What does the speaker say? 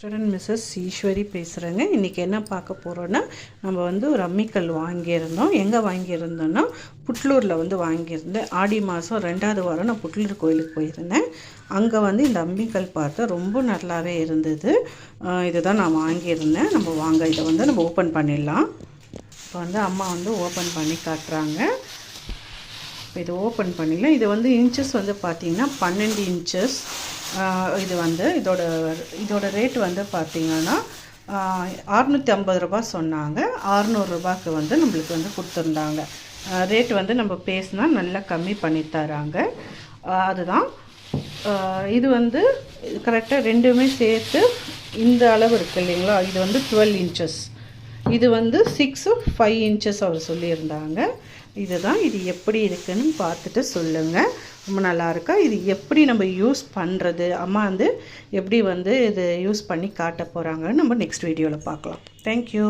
Student Mrs Eswari பேசுகிறேங்க இன்றைக்கி என்ன பார்க்க போகிறோன்னா நம்ம வந்து ஒரு அம்மிக்கல் வாங்கியிருந்தோம். எங்கே வாங்கியிருந்தோன்னா புட்லூரில் வந்து வாங்கியிருந்தேன். ஆடி மாதம் ரெண்டாவது வாரம் நான் புட்லூர் கோயிலுக்கு போயிருந்தேன். அங்கே வந்து இந்த அம்மிக்கல் பார்த்தா ரொம்ப நல்லாவே இருந்தது. இதுதான் நான் வாங்கியிருந்தேன். நம்ம வாங்க இதை வந்து நம்ம ஓப்பன் பண்ணிடலாம். இப்போ வந்து அம்மா வந்து ஓப்பன் பண்ணி காட்டுறாங்க. இப்போ இது ஓப்பன் பண்ணிடலாம். இது வந்து இன்ச்சஸ் வந்து பார்த்திங்கன்னா பன்னெண்டு இன்ச்சஸ் இது வந்து இதோட இதோட ரேட் வந்து பார்த்திங்கன்னா அறுநூற்றி ஐம்பது ரூபா சொன்னாங்க. அறுநூறுபாய்க்கு வந்து நம்மளுக்கு வந்து கொடுத்துருந்தாங்க. ரேட் வந்து நம்ம பேசினா நல்லா கம்மி பண்ணி தராங்க. அதுதான். இது வந்து கரெக்டாக ரெண்டுமே சேர்த்து இந்த அளவு இருக்குது இல்லைங்களா? இது வந்து டுவெல் இன்ச்சஸ் இது வந்து சிக்ஸு ஃபைவ் இன்ச்சஸ் அவர் சொல்லியிருந்தாங்க. இதுதான் இது எப்படி இருக்குன்னு பார்த்துட்டு சொல்லுங்கள் ரொம்ப நல்லாயிருக்கா இது எப்படி நம்ம யூஸ் பண்ணுறது அம்மா வந்து எப்படி வந்து இது யூஸ் பண்ணி காட்ட போகிறாங்கன்னு நம்ம நெக்ஸ்ட் வீடியோவில் பார்க்கலாம். தேங்க்யூ